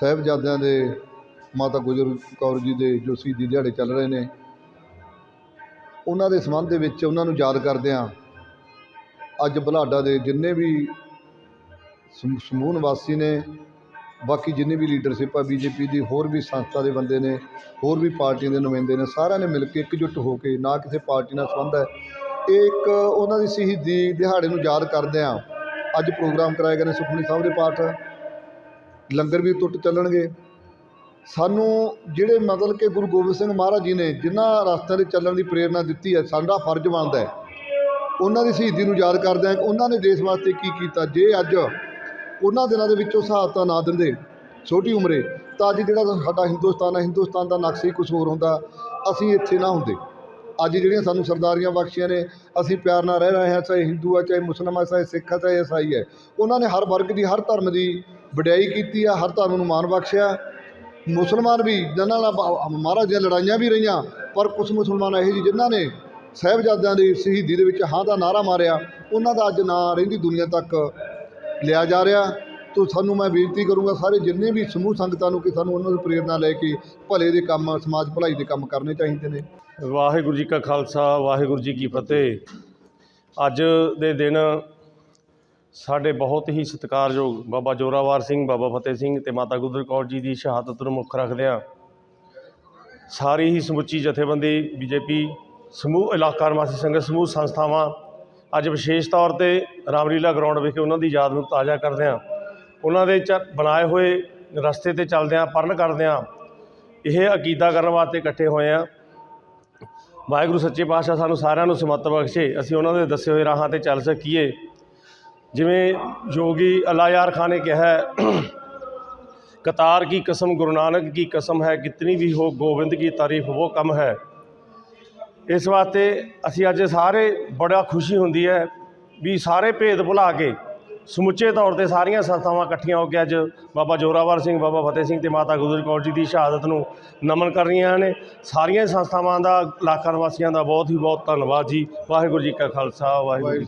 ਸਾਹਿਬਜ਼ਾਦਿਆਂ ਦੇ ਮਾਤਾ ਗੁਜਰ ਕੌਰ ਜੀ ਦੇ ਜੋ ਸ਼ਹੀਦੀ ਦਿਹਾੜੇ ਚੱਲ ਰਹੇ ਨੇ, ਉਹਨਾਂ ਦੇ ਸੰਬੰਧ ਦੇ ਵਿੱਚ ਉਹਨਾਂ ਨੂੰ ਯਾਦ ਕਰਦਿਆਂ ਅੱਜ ਬੁਢਲਾਡਾ ਦੇ ਜਿੰਨੇ ਵੀ ਸਮੂਹ ਨਿਵਾਸੀ ਨੇ, ਬਾਕੀ ਜਿੰਨੀ ਵੀ ਲੀਡਰਸ਼ਿਪ ਆ ਬੀਜੇਪੀ ਦੀ, ਹੋਰ ਵੀ ਸੰਸਥਾ ਦੇ ਬੰਦੇ ਨੇ, ਹੋਰ ਵੀ ਪਾਰਟੀਆਂ ਦੇ ਨੁਮਾਇੰਦੇ ਨੇ, ਸਾਰਿਆਂ ਨੇ ਮਿਲ ਕੇ ਇਕਜੁੱਟ ਹੋ ਕੇ ਨਾ ਕਿਸੇ ਪਾਰਟੀ ਨਾਲ ਸੰਬੰਧ ਹੈ। ਇਹ ਇੱਕ ਉਹਨਾਂ ਦੀ ਸ਼ਹੀਦੀ ਦਿਹਾੜੇ ਨੂੰ ਯਾਦ ਕਰਦਿਆਂ ਅੱਜ ਪ੍ਰੋਗਰਾਮ ਕਰਾਏ ਗਏ ਨੇ ਸੁਖਮਨੀ ਸਾਹਿਬ ਦੇ ਪਾਠ। ਲੰਗਰ ਵੀ ਟੁੱਟ ਚੱਲਣਗੇ। ਸਾਨੂੰ ਜਿਹੜੇ ਮਤਲਬ ਕਿ ਗੁਰੂ ਗੋਬਿੰਦ ਸਿੰਘ ਮਹਾਰਾਜ ਜੀ ਨੇ ਜਿਨ੍ਹਾਂ ਰਸਤਿਆਂ 'ਤੇ ਚੱਲਣ ਦੀ ਪ੍ਰੇਰਣਾ ਦਿੱਤੀ ਹੈ, ਸਾਡਾ ਫਰਜ਼ ਬਣਦਾ ਹੈ। ਉਹਨਾਂ ਦੀ ਸ਼ਹੀਦੀ ਨੂੰ ਯਾਦ ਕਰਦੇ ਹਾਂ ਕਿ ਉਹਨਾਂ ਨੇ ਦੇਸ਼ ਵਾਸਤੇ ਕੀ ਕੀਤਾ। ਜੇ ਅੱਜ ਉਹਨਾਂ ਦਿਨਾਂ ਦੇ ਵਿੱਚੋਂ ਸਹਾਇਤਾ ਨਾ ਦਿੰਦੇ ਛੋਟੀ ਉਮਰੇ, ਤਾਂ ਅੱਜ ਜਿਹੜਾ ਸਾਡਾ ਹਿੰਦੁਸਤਾਨ ਹੈ, ਹਿੰਦੁਸਤਾਨ ਦਾ ਨਕਸ਼ਾ ਹੀ ਕੁਝ ਹੋਰ ਹੁੰਦਾ। ਅਸੀਂ ਇੱਥੇ ਨਾ ਹੁੰਦੇ। ਅੱਜ ਜਿਹੜੀਆਂ ਸਾਨੂੰ ਸਰਦਾਰੀਆਂ ਬਖਸ਼ੀਆਂ ਨੇ, ਅਸੀਂ ਪਿਆਰ ਨਾਲ ਰਹਿ ਰਹੇ ਹਾਂ, ਚਾਹੇ ਹਿੰਦੂ ਆ, ਚਾਹੇ ਮੁਸਲਮਾਨ ਚਾਹੇ ਸਿੱਖ ਆ, ਚਾਹੇ ਈਸਾਈ ਹੈ ਉਹਨਾਂ ਨੇ ਹਰ ਵਰਗ ਦੀ, ਹਰ ਧਰਮ ਦੀ ਵਡਿਆਈ ਕੀਤੀ ਆ, ਹਰ ਧਰਮ ਨੂੰ ਮਾਣ ਬਖਸ਼ਿਆ। ਮੁਸਲਮਾਨ ਵੀ ਜਿਨ੍ਹਾਂ ਨਾਲ ਮਹਾਰਾਜ ਦੀਆਂ ਲੜਾਈਆਂ ਵੀ ਰਹੀਆਂ, ਪਰ ਕੁਝ ਮੁਸਲਮਾਨ ਇਹੋ ਜਿਹੇ ਜਿਨ੍ਹਾਂ ਨੇ ਸਾਹਿਬਜ਼ਾਦਿਆਂ ਦੀ ਸ਼ਹੀਦੀ ਦੇ ਵਿੱਚ ਹਾਂ ਦਾ ਨਾਰਾ ਮਾਰਿਆ, ਉਹਨਾਂ ਦਾ ਅੱਜ ਨਾਂ ਰਹਿੰਦੀ ਦੁਨੀਆ ਤੱਕ ਲਿਆ ਜਾ ਰਿਹਾ। ਤੋ ਸਾਨੂੰ ਮੈਂ ਬੇਨਤੀ ਕਰੂੰਗਾ ਸਾਰੇ ਜਿੰਨੇ ਵੀ ਸਮੂਹ ਸੰਗਤਾਂ ਨੂੰ ਕਿ ਸਾਨੂੰ ਉਹਨਾਂ ਨੂੰ ਪ੍ਰੇਰਣਾ ਲੈ ਕੇ ਭਲੇ ਦੇ ਕੰਮ, ਸਮਾਜ ਭਲਾਈ ਦੇ ਕੰਮ ਕਰਨੇ ਚਾਹੀਦੇ ਨੇ। ਵਾਹਿਗੁਰੂ ਜੀ ਕਾ ਖਾਲਸਾ, ਵਾਹਿਗੁਰੂ ਜੀ ਕੀ ਫਤਿਹ। ਅੱਜ ਦੇ ਦਿਨ ਸਾਡੇ ਬਹੁਤ ਹੀ ਸਤਿਕਾਰਯੋਗ ਬਾਬਾ ਜੋਰਾਵਰ ਸਿੰਘ, ਬਾਬਾ ਫਤਿਹ ਸਿੰਘ ਤੇ ਮਾਤਾ ਗੁਜਰ ਕੌਰ ਜੀ ਦੀ ਸ਼ਹਾਦਤ ਨੂੰ ਮੁੱਖ ਰੱਖਦਿਆਂ ਸਾਰੀ ਹੀ ਸਮੁੱਚੀ ਜਥੇਬੰਦੀ, ਬੀਜੇਪੀ, ਸਮੂਹ ਇਲਾਕਾ ਨਿਵਾਸੀ ਸੰਗਤ, ਸਮੂਹ ਸੰਸਥਾਵਾਂ, ਅੱਜ ਵਿਸ਼ੇਸ਼ ਤੌਰ ਤੇ ਰਾਮਲੀਲਾ ਗਰਾਊਂਡ ਵਿਖੇ ਉਹਨਾਂ ਦੀ ਯਾਦ ਨੂੰ ਤਾਜ਼ਾ ਕਰਦਿਆਂ ਉਹਨਾਂ ਦੇ ਚ ਬਣਾਏ ਹੋਏ ਰਸਤੇ ਤੇ ਚੱਲਦਿਆਂ ਪਰਨ ਕਰਦਿਆਂ ਇਹ ਅਕੀਦਾ ਕਰਨ ਵਾਸਤੇ ਇਕੱਠੇ ਹੋਏ ਆ ਵਾਹਿਗੁਰੂ ਸੱਚੇ ਪਾਤਸ਼ਾਹ ਸਾਨੂੰ ਸਾਰਿਆਂ ਨੂੰ ਸਮਤ ਬਖਸ਼ੇ। ਅਸੀਂ ਉਹਨਾਂ ਦੇ ਦੱਸੇ ਹੋਏ ਰਾਹਾਂ ਤੇ ਚੱਲ ਸਕੀਏ। ਜਿਵੇਂ ਯੋਗੀ ਅੱਲਾ ਯਾਰ ਖਾਨ ਨੇ ਕਿਹਾ ਕਤਾਰ ਕੀ ਕਸਮ, ਗੁਰੂ ਨਾਨਕ ਕੀ ਕਸਮ ਹੈ, ਕਿਤਨੀ ਵੀ ਹੋ, ਗੋਬਿੰਦ ਕੀ ਤਾਰੀਫ, ਉਹ ਕਮ ਹੈ। ਇਸ ਵਾਸਤੇ ਅਸੀਂ ਅੱਜ ਸਾਰੇ ਬੜਾ ਖੁਸ਼ੀ ਹੁੰਦੀ ਹੈ ਵੀ ਸਾਰੇ ਭੇਦ ਭੁਲਾ ਕੇ ਸਮੁੱਚੇ ਤੌਰ ਤੇ ਸਾਰੀਆਂ ਸੰਸਥਾਵਾਂ ਇਕੱਠੀਆਂ ਹੋ ਕੇ ਅੱਜ ਬਾਬਾ ਜੋਰਾਵਰ ਸਿੰਘ, ਬਾਬਾ ਫਤਿਹ ਸਿੰਘ ਤੇ ਮਾਤਾ ਗੁਜਰ ਕੌਰ ਜੀ ਦੀ ਸ਼ਹਾਦਤ ਨੂੰ ਨਮਨ ਕਰ ਰਹੀਆਂ ਨੇ। ਸਾਰੀਆਂ ਸੰਸਥਾਵਾਂ ਦਾ, ਇਲਾਕਾ ਨਿਵਾਸੀਆਂ ਦਾ ਬਹੁਤ ਹੀ ਬਹੁਤ ਧੰਨਵਾਦ ਜੀ। ਵਾਹਿਗੁਰੂ ਜੀ ਕਾ ਖਾਲਸਾ, ਵਾਹਿਗੁਰੂ ਜੀ